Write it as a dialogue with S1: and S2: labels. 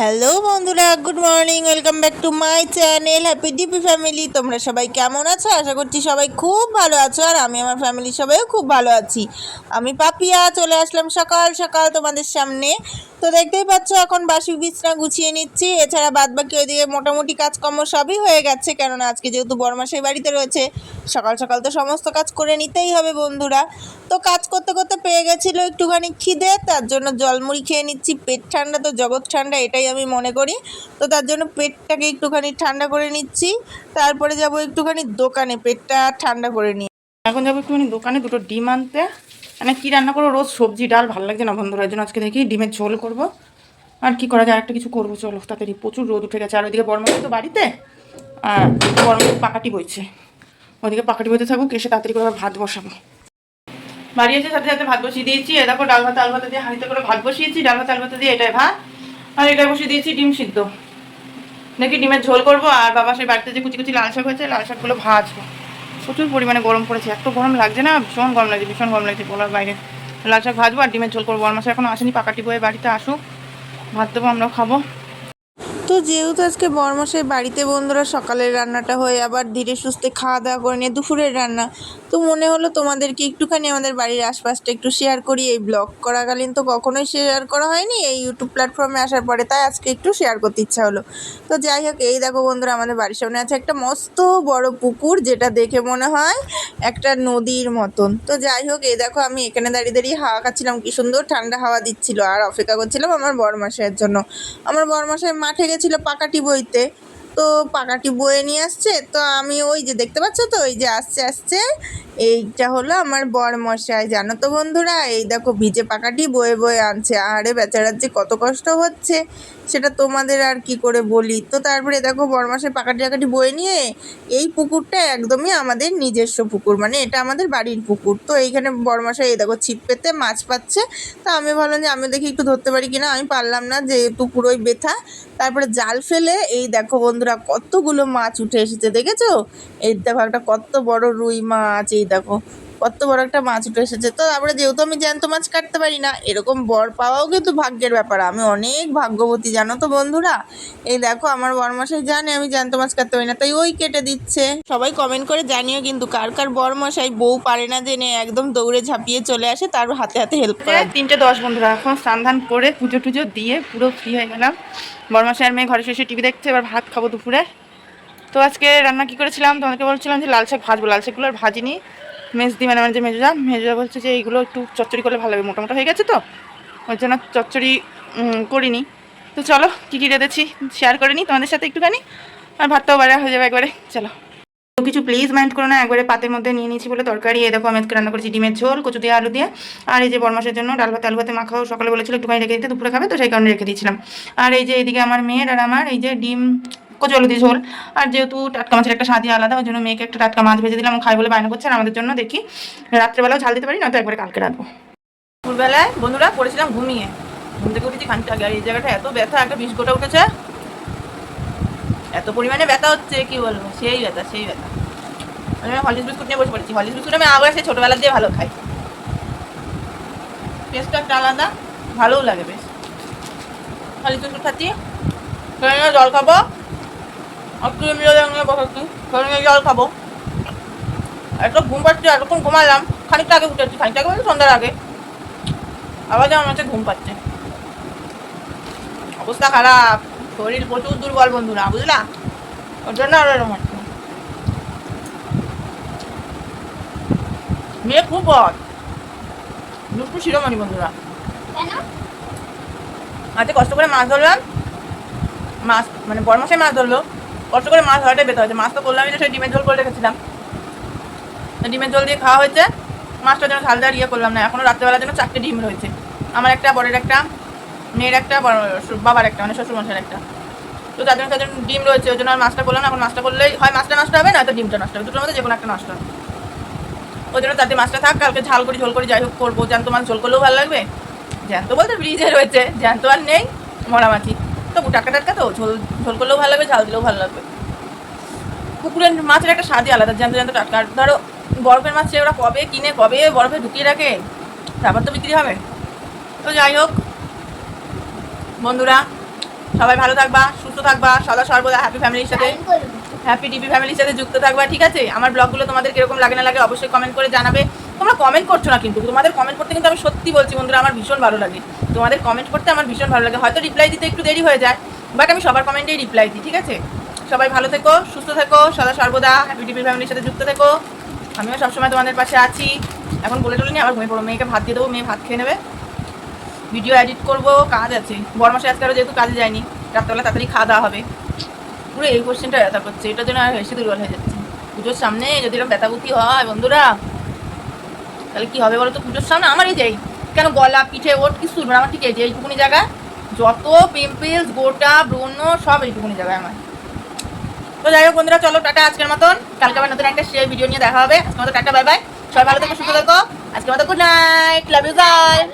S1: Hello বন্ধুরা, good morning, welcome back to my channel, happy DP family. তোমরা সবাই কেমন আছো? আশা করছি সবাই খুব ভালো আছো, আর আমি আমার ফ্যামিলির সবাইও খুব ভালো আছি। আমি পাপিয়া, চলে আসলাম সকাল সকাল তোমাদের সামনে। তো দেখতেই পাচ্ছ, এখন বাসি বিছনা গুছিয়ে নিচ্ছি। এছাড়া বাদ বাকি ওইদিকে মোটামুটি কাজকর্ম সবই হয়ে গেছে, কেননা আজকে যেহেতু বড়মাসের বাড়িতে রয়েছে, সকাল সকাল তো সমস্ত কাজ করে নিতেই হবে বন্ধুরা। তো কাজ করতে করতে পেয়ে গেছিল একটুখানি খিদে, তার জন্য জলমুড়ি খেয়ে নিচ্ছি। পেট ঠান্ডা তো জগৎ ঠান্ডা, এটাই আমি মনে করি। তো তার জন্য পেটটাকে একটুখানি ঠান্ডা করে নিচ্ছি। তারপরে যাব একটুখানি দোকানে, পেটটা ঠান্ডা করে নিয়ে।
S2: এখন যাব একটুখানি দোকানে দুটো ডিম আনতে। মানে কী রান্না করব? রোজ সবজি, ডাল ভালো লাগছে না বন্ধুরা জন্য আজকে দেখি ডিমের ঝোল করব। আর কি করা যায়? একটা কিছু করব, চলো, তাড়াতাড়ি। প্রচুর রোদ উঠে গেছে। আর ওইদিকে বর্মা তো বাড়িতে, আর বর্মা পাকাটি বইছে। ওইদিকে পাকাটি বইতে থাকুক, এসে তাড়াতাড়ি করে ভাত বসাবো। বাড়ি এসে সাথে সাথে ভাত বসিয়ে দিয়েছি। এ দেখো, ডাল ভাত, আল ভাত দিয়ে হাঁড়িতে করে ভাত বসিয়েছি। ডাল ভাত, আল ভাত দিয়ে এটাই ভাত। আর এটাই বসিয়ে দিয়েছি ডিম সিদ্ধ। দেখি ডিমের ঝোল করব। আর বাবা সেই বাড়িতে যে কুচি কুচি লাল শাক হয়েছে, লাল শাকগুলো ভাজবো। প্রচুর পরিমাণে গরম পড়েছে। এত গরম লাগছে না, ভীষণ গরম লাগছে, ভীষণ গরম লাগছে বলার বাইরে। লাল শাক ভাজবো আর ডিমের ঝোল করব। আর মাসে এখনও আসেনি পাকাটি বয়ে বাড়িতে আসুক। ভাত দেবো আমরা খাব।
S1: তো যেহেতু আজকে বরমাসের বাড়িতে বন্ধুরা সকালের রান্নাটা হয়ে আবার ধীরে সুস্থে খাওয়া দাওয়া করে নিয়ে দুপুরের রান্না, তো মনে হলো তোমাদেরকে একটুখানি আমাদের বাড়ির আশপাশটা একটু শেয়ার করি। এই ব্লগ করাকালীন তো কখনোই শেয়ার করা হয়নি, এই ইউটিউব প্ল্যাটফর্মে আসার পরে তাই আজকে একটু শেয়ার করতে ইচ্ছা হলো। তো যাই হোক, এই দেখো বন্ধুরা আমাদের বাড়ির সামনে আছে একটা মস্ত বড় পুকুর, যেটা দেখে মনে হয় একটা নদীর মতন। তো যাই হোক, এই দেখো আমি এখানে দাঁড়িয়ে দাঁড়িয়ে হাওয়া খাচ্ছিলাম, কি সুন্দর ঠান্ডা হাওয়া দিচ্ছিল, আর অপেক্ষা করছিলাম আমার বরমাসের জন্য। আমার বরমাসের মাঠে গেছিল পাকাটি বইতে। তো পাকাটি বয়ে নিয়ে আসছে। তো আমি ওই যে দেখতে পাচ্ছ তো? ওই যে আসছে আসছে। এইটা হলো আমার বর মশাই। জানো তো বন্ধুরা, এই দেখো ভিজে পাকাটি বয়ে বয়ে আনছে। আরে বেচারার যে কত কষ্ট হচ্ছে, সেটা তোমাদের আর কি করে বলি? তো তারপরে দেখো বরমাসের পাকাটি টাকাটি বয়ে নিয়ে এই পুকুরটা একদমই আমাদের নিজস্ব পুকুর। মানে এটা আমাদের বাড়ির পুকুর। তো এইখানে বরমাসাই এই দেখো ছিপ পেতে মাছ পাচ্ছে। তো আমি ভাবলাম যে আমি দেখি একটু ধরতে পারি কিনা? আমি পারলাম না, যেহেতু পুরোই বেথা। তারপরে জাল ফেলে এই দেখো বন্ধুরা কতগুলো মাছ উঠে এসেছে দেখেছ? এই দেখো একটা কত বড় রুই মাছ এই দেখো। কত বড় একটা মাছ উঠে এসেছে। তো তারপরে যেহেতু আমি জ্যান্ত মাছ কাটতে পারি না, এরকম বর পাওয়াও কিন্তু ভাগ্যের ব্যাপার। আমি অনেক ভাগ্যবতী, জানো তো বন্ধুরা? এই দেখো, আমার বরমশাই জানে আমি জ্যান্ত মাছ কাটতে পারি না, তাই ওই কেটে দিচ্ছে। সবাই কমেন্ট করে জানিও কিন্তু কার কার বরমশাই বউ পারে না জেনে একদম দৌড়ে ঝাঁপিয়ে চলে আসে, তার হাতে হাতে হেল্প করে।
S2: তিনটে দশ বন্ধুরা, এখন স্নান করে পুজো টুজো দিয়ে পুরো ফ্রি হয়ে গেলাম। বরমাসে আর মেয়ে ঘরে শেষে টিভি দেখছে, এবার ভাত খাব দুপুরে। তো আজকে রান্না কি করেছিলাম? তোমাকে বলছিলাম যে লাল শাক ভাজবো, লাল শাকগুলো আর ভাজিনি। মেজদি মানে যে মেজুদা মেজুদা বলছে যে এইগুলো একটু চচ্চড়ি করলে ভালো হবে মোটা মোটা হয়ে গেছে তো? ওই জন্য চচ্চড়ি করিনি। তো চলো, কী কী রেঁধেছি শেয়ার করে নিই তোমাদের সাথে একটুখানি। আর ভাতটাও বাইরে হয়ে যাবে একবারে, চলো। তো কিছু প্লিজ মাইন্ড করো না, একবারে পাতের মধ্যে নিয়ে নিয়েছি বলে তরকারি। এই দেখো, আমি আজকে রান্না করেছি ডিমের ঝোল, কচু দিয়ে আলু দিয়ে। আর এই যে বরমাসের জন্য ডাল ভাত, আলু ভাতে মাখাও সকালে বলেছিল একটুখানি রেখে দিতে, দুপুরে খাবে, তো সেই কারণে রেখে দিয়েছিলাম। আর এই যে এইদিকে আমার মেয়ের আর আমার এই যে ডিম কচু দিয়ে ঝোল। আর যেহেতু টাটকা মাছের একটা স্বাদই আলাদা, ওই জন্য মেয়েকে একটা টাটকা মাছ ভেজে দিলাম খাই বলে বায়না করছে আমাদের জন্য দেখি রাত্রেবেলাও ঝাল দিতে পারি, নয়তো একবারে কালকে রাখব দুপুরবেলায় বন্ধুরা পড়েছিলাম ঘুমিয়ে। ঘুম থেকে উঠেছি খানিকটা আগে, আর এই জায়গাটা এত ব্যথা, একটা বিষ গোটা উঠেছে। এত পরিমাণে ব্যথা হচ্ছে, কি বলব? সেই ব্যথা সেই ব্যথা। আমি হলিস বিস্কুট নিয়ে বসে পড়েছি। হলিস বিস্কুট আমি আবার সেই ছোটোবেলা দিয়ে ভালো খাই। টেস্টটা একটা আলাদা, ভালোও লাগে বেশ। হলিস বিস্কুট খাচ্ছি। জল খাব। ক্রিম জল নিয়ে বসাচ্ছি সেখানে জল খাব। একটু ঘুম পাচ্ছি এতক্ষণ ঘুমালাম খানিকটা আগে উঠেছি খানিকটা আগে বলতে সন্ধ্যার আগে। আবার যেমন হচ্ছে ঘুম পাচ্ছে। অবস্থা খারাপ শরীর প্রচুর দুর্বল বন্ধুরা বুঝলা? ওর জন্য আরও এরকম হচ্ছে। মেয়ে খুব বদ দুষ্টু শিরোমণি বন্ধুরা। আজকে কষ্ট করে মাছ ধরলাম। মাছ মানে বড় মাসে মাছ ধরলো। কষ্ট করে মাছ ধরাটাই বেতে হয়েছে। মাছ তো করলামই না, সেই ডিমের ঝোল করে রেখেছিলাম। ডিমের ঝোল দিয়ে খাওয়া হয়েছে। মাছটা যেন ঝাল দেওয়ার ইয়ে করলাম না এখনও রাত্রেবেলার জন্য চারটে ডিম রয়েছে। আমার একটা বড়ের একটা, মেয়ের একটা বাবার একটা মানে শ্বশুর মশাইয়ের একটা। তো তার জন্য তাদের ডিম রয়েছে, ওই জন্য আর মাছটা করলাম না। এখন মাছটা করলেই হয়, মাছটা নষ্ট হবে না তো ডিমটা নষ্ট হবে। দুটোর মধ্যে যে কোনো একটা নষ্ট হবে। ওই জন্য তাতে মাছটা থাক, কালকে ঝাল করে, ঝোল করে, যাই হোক, করব। জ্যান্ত মাছ ঝোল করলেও ভালো লাগবে। জ্যান্ত বলতে ব্রিজে রয়েছে, জ্যান্ত আর নেই মরা মাছি তবু টাকা টাটকা তো ঝোল ঝোল করলেও ভালো লাগবে ঝাল দিলেও ভালো লাগবে। পুকুরের মাছের একটা স্বাদই আলাদা জ্যান্ত জ্যান্ত টাটকা। ধরো বরফের মাছ ওরা কবে কিনে কবে বরফে ঢুকিয়ে রাখে? তারপর তো বিক্রি হবে। তো যাই হোক বন্ধুরা সবাই ভালো থাকবা সুস্থ থাকবা সদা সর্বদা হ্যাপি ফ্যামিলির সাথে হ্যাপি টিভি ফ্যামিলির সাথে যুক্ত থাকবা ঠিক আছে? আমার ব্লগগুলো তোমাদের কীরকম লাগে না লাগে অবশ্যই কমেন্ট করে জানাবে। তোমরা কমেন্ট করছ না কিন্তু। তোমাদের কমেন্ট করতে কিন্তু আমি সত্যি বলছি বন্ধুরা, আমার ভীষণ ভালো লাগে। তোমাদের কমেন্ট করতে আমার ভীষণ ভালো লাগে। হয়তো রিপ্লাই দিতে একটু দেরি হয়ে যায় বাট আমি সবার কমেন্টেই রিপ্লাই দিই, ঠিক আছে? সবাই ভালো থেকো, সুস্থ থেকো, সদা সর্বদা টিভি ফ্যামিলির সাথে যুক্ত থেকো। আমিও সবসময় তোমাদের পাশে আছি। এখন বলে টলে নিয়ে আবার ঘুমিয়ে পড়ব। মেয়েকে ভাত দিয়ে দেবো, মেয়ে ভাত খেয়ে নেবে। ভিডিও এডিট করব, কাজ আছে। বরমাসে আজকে আরও যেহেতু কাজে যায়নি, রাত্রেবেলা তাড়াতাড়ি খাওয়া দাওয়া হবে। পুরো এই কোশ্চেনটা ব্যথা করছে। এটার জন্য আর বেশি দুর্বল হয়ে যাচ্ছে। পুজোর সামনে যদি এরকম ব্যথাবুতি হয়, বন্ধুরা তাহলে কি হবে বলো তো পুজোর সামনে? আমারই যাই কেন গলা, পিঠে, ওর কিছু না আমার ঠিক আছে, এইটুকুনি জায়গা যত পিম্পলস গোটা ব্রণ সব এইটুকুনি জায়গায় আমার। তো যাই হোক বন্ধুরা, চলো টাটা আজকের মতন। কালকে আবার নতুন একটা শেয়ার ভিডিও নিয়ে দেখা হবে। আজকের মতো টাটা বাই বাই সবাই ভালো থেকে, সুস্থ থাকো। আজকের মতো good night love you guys